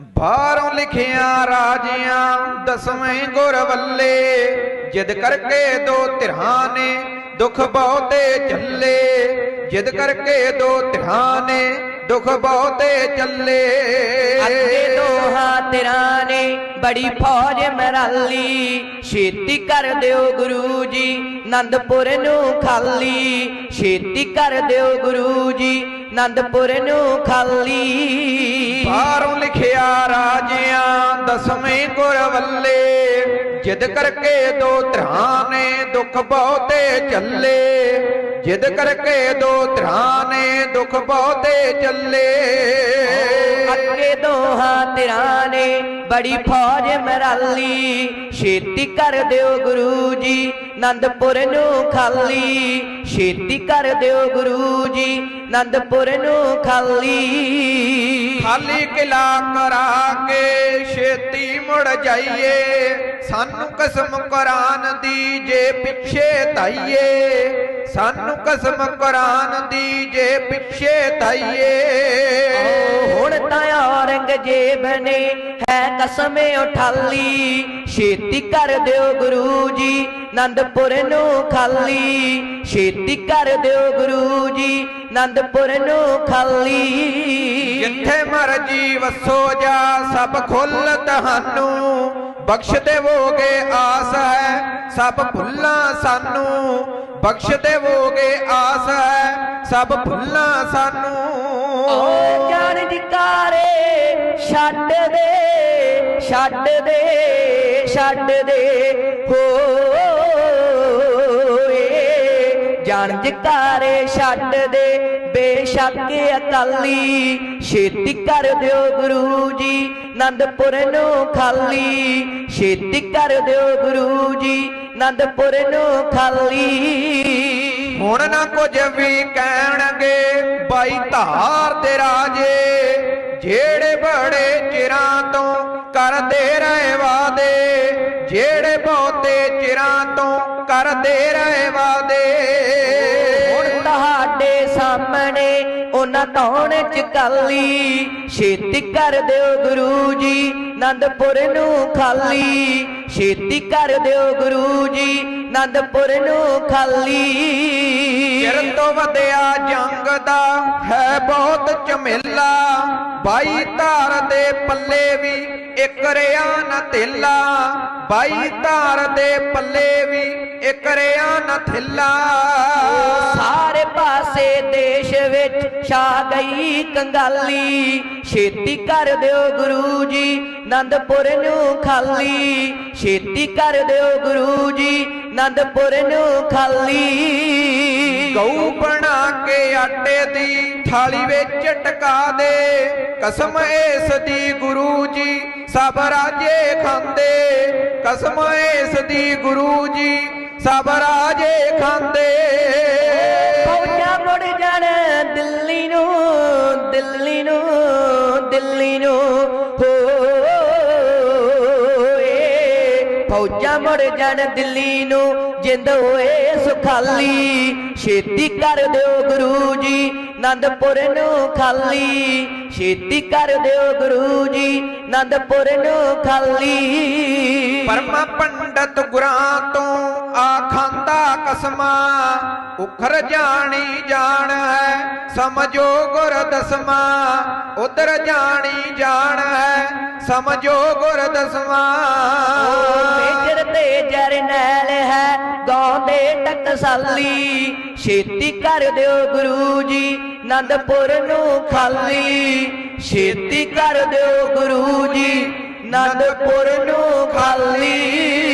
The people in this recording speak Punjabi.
ਬਾਹਰੋਂ ਲਿਖਿਆ ਰਾਜਿਆਂ ਦਸਵੇਂ ਗੁਰ ਵੱਲੇ ਜਿਦ ਕਰਕੇ ਦੋ ਧਿਰਾਂ ਨੇ ਦੁੱਖ ਬਹੁਤੇ ਚੱਲੇ। ਜਿੱਦ ਕਰਕੇ ਦੋ ਧਿਰਾਂ ਨੇ ਦੁੱਖ ਬਹੁਤੇ ਚੱਲੇ। ਅੱਗੇ ਦੋਹਾਂ ਤੇਰਾਂ ਨੇ ਬੜੀ ਫੌਜ ਮਰਾਲੀ। ਛੇਤੀ ਕਰ ਦਿਓ ਗੁਰੂ ਜੀ ਆਨੰਦਪੁਰ ਨੂੰ ਖਾਲੀ। ਛੇਤੀ ਕਰ ਦਿਓ ਗੁਰੂ ਜੀ ਆਨੰਦਪੁਰ ਨੂੰ ਖਾਲੀ। ਬਾਹਰੋਂ ਲਿਖਿਆ ਰਾਜਿਆਂ ਦਸਵੇਂ ਗੁਰ ਵੱਲੇ ਜਿਦ ਕਰਕੇ ਦੋ ਧਿਰਾਂ ਨੇ ਦੁੱਖ ਬਹੁਤੇ ਚੱਲੇ। ਜਿਦ ਕਰਕੇ ਦੋ ਧਿਰਾਂ ਨੇ ਦੁੱਖ ਬਹੁਤੇ ਚੱਲੇ। ਅੱਗੇ ਦੋਹਾਂ ਤੇਰਾਂ ਨੇ ਬੜੀ ਫੌਜ ਮਰਾਲੀ। ਛੇਤੀ ਕਰ ਦਿਓ ਗੁਰੂ ਜੀ ਆਨੰਦਪੁਰ ਨੂੰ ਖਾਲੀ। ਛੇਤੀ ਕਰ ਦਿਓ ਗੁਰੂ ਜੀ ਆਨੰਦਪੁਰ ਨੂੰ ਖਾਲੀ। ਖਾਲੀ ਕਿਲਾ ਕਰਾ ਕੇ ਛੇਤੀ ਮੁੜ ਜਾਈਏ। ਸਾਨੂੰ ਕਸਮ ਕੁਰਾਨ ਦੀ ਜੇ ਪਿੱਛੇ ਧਾਈਏ। ਸਾਨੂੰ ਕਸਮ ਕੁਰਾਨ ਦੀ ਜੇ ਪਿੱਛੇ ਧਾਈਏ ਹੁਣ ਤਾਂ ਔਰੰਗਜ਼ੇਬ ਨੇ ਹੈ ਕਸਮ ਉਠਾਲੀ। ਛੇਤੀ ਕਰ ਦਿਓ ਗੁਰੂ ਜੀ ਆਨੰਦਪੁਰ ਨੂੰ ਖਾਲੀ। ਛੇਤੀ ਕਰ ਦਿਓ ਗੁਰੂ ਜੀ ਆਨੰਦਪੁਰ ਨੂੰ ਖਾਲੀ। ਜਿੱਥੇ ਮਰਜ਼ੀ ਵਸੋ ਜਾ ਸਭ ਖੁੱਲ ਤੁਹਾਨੂੰ। ਬਖਸ਼ ਦੇਵੋਗੇ ਆਸ ਹੈ, ਸਭ ਭੁੱਲਾਂ ਸਾਨੂੰ। ਬਖਸ਼ ਦੇਵੋਗੇ ਆਸ ਹੈ, ਸਭ ਭੁੱਲਾਂ ਸਾਨੂੰ। ਓ ਜਾਣ ਜਕਾਰੇ, ਛੱਡ ਦੇ ਛੱਡ ਦੇ ਛੱਡ ਦੇ। ਹੋ ਜਾਣ ਜਕਾਰੇ ਛੱਡ ਦੇ ਬੇਸ਼ੱਕ ਅਕਾਲੀ। ਛੇਤੀ ਕਰ ਦਿਓ ਗੁਰੂ ਜੀ ਆਨੰਦਪੁਰ ਨੂੰ ਖਾਲੀ। ਛੇਤੀ ਕਰ ਦਿਓ ਗੁਰੂ ਜੀ ਆਨੰਦਪੁਰ ਨੂੰ ਖਾਲੀ। ਹੁਣ ਨਾ ਕੁਝ ਵੀ ਕਹਿਣਗੇ ਬਾਈ ਧਾਰ ਦੇ ਰਾਜੇ। ਜਿਹੜੇ ਬੜੇ ਚਿਰਾਂ ਤੋਂ ਕਰਦੇ ਰਹੇ ਵਾਦੇ ਜਿਹੜੇ ਬਹੁਤੇ ਚਿਰਾਂ ਤੋਂ ਕਰਦੇ ਰਹੇ ਵਾਦੇ ਸਾਹਮਣੇ ਉਹਨਾਂ ਕੌਣ ਚਕਾਲੀ ਛੇਤੀ ਕਰ ਦਿਓ ਗੁਰੂ ਜੀ ਆਨੰਦਪੁਰ ਨੂੰ ਖਾਲੀ। ਛੇਤੀ ਕਰ ਦਿਓ ਗੁਰੂ ਜੀ ਆਨੰਦਪੁਰ ਨੂੰ ਖਾਲੀ। ਚਿਰ ਤੋਂ ਵਧਿਆ ਜੰਗ ਦਾ ਹੈ ਬਹੁਤ ਝਮੇਲਾ। ਬਾਈ ਧਾਰ ਦੇ ਪੱਲੇ ਵੀ ਇੱਕ ਰਿਆ ਨਾ ਥੇਲਾ। ਬਾਈ ਧਾਰ ਦੇ ਪੱਲੇ ਵੀ ਇੱਕ ਰਿਆ ਨਾ ਥੇਲਾ। ਪਾਸੇ ਦੇਸ਼ ਵਿੱਚ ਛਾ ਗਈ ਕੰਗਾਲੀ। ਛੇਤੀ ਕਰ ਦਿਓ ਗੁਰੂ ਜੀ ਨੰਦਪੁਰ ਨੂੰ ਖਾਲੀ। ਛੇਤੀ ਕਰ ਦਿਓ ਗੁਰੂ ਜੀ ਨੰਦਪੁਰ ਨੂੰ ਖਾਲੀ। ਗਊ ਬਣਾ ਕੇ ਆਟੇ ਦੀ ਥਾਲੀ ਵਿੱਚ ਟਕਾ ਦੇ। ਕਸਮ ਇਸ ਦੀ ਗੁਰੂ ਜੀ ਸਭ ਰਾਜੇ ਖਾਂਦੇ। ਕਸਮ ਇਸ ਦੀ ਗੁਰੂ ਜੀ ਸਭ ਰਾਜੇ ਖਾਂਦੇ। ਮੁੜ ਜਾਣ ਦਿੱਲੀ ਨੂੰ ਦਿੱਲੀ ਨੂੰ ਦਿੱਲੀ ਨੂੰ। ਹੋਏ, ਫੌਜਾਂ ਮੁੜ ਜਾਣ ਦਿੱਲੀ ਨੂੰ, ਜਿੰਦ ਹੋਏ ਸੁਖਾਲੀ। ਛੇਤੀ ਕਰ ਦਿਓ ਗੁਰੂ ਜੀ ਆਨੰਦਪੁਰ ਨੂੰ ਖਾਲੀ। ਛੇਤੀ ਕਰ ਦਿਓ ਗੁਰੂ ਜੀ ਆਨੰਦਪੁਰ ਨੂੰ ਖਾਲੀ। ਪਰਮਾ ਪੰਡਤ ਗੁਰਾਂ ਤੋਂ ਆਖਾਂਦਾ ਕਸਮਾ ਉਖਰ ਜਾਣੀ ਜਾਣ ਹੈ, ਸਮਝੋ ਗੁਰ ਦਸਮਾ ਉਧਰ ਜਾਣੀ ਜਾਣ ਹੈ, ਸਮਝੋ ਗੁਰ ਦਸਮਾ ਮੇਜਰ ਤੇ ਜਰਨੈਲ ਹੈ ਗਾਉਂਦੇ ਟਕਸਾਲੀ। ਛੇਤੀ ਕਰ ਦਿਓ ਗੁਰੂ ਜੀ ਨੰਦਪੁਰ ਨੂੰ ਖਾਲੀ। ਛੇਤੀ ਕਰ ਦਿਓ ਗੁਰੂ ਜੀ ਨੰਦਪੁਰ ਨੂੰ ਖਾਲੀ।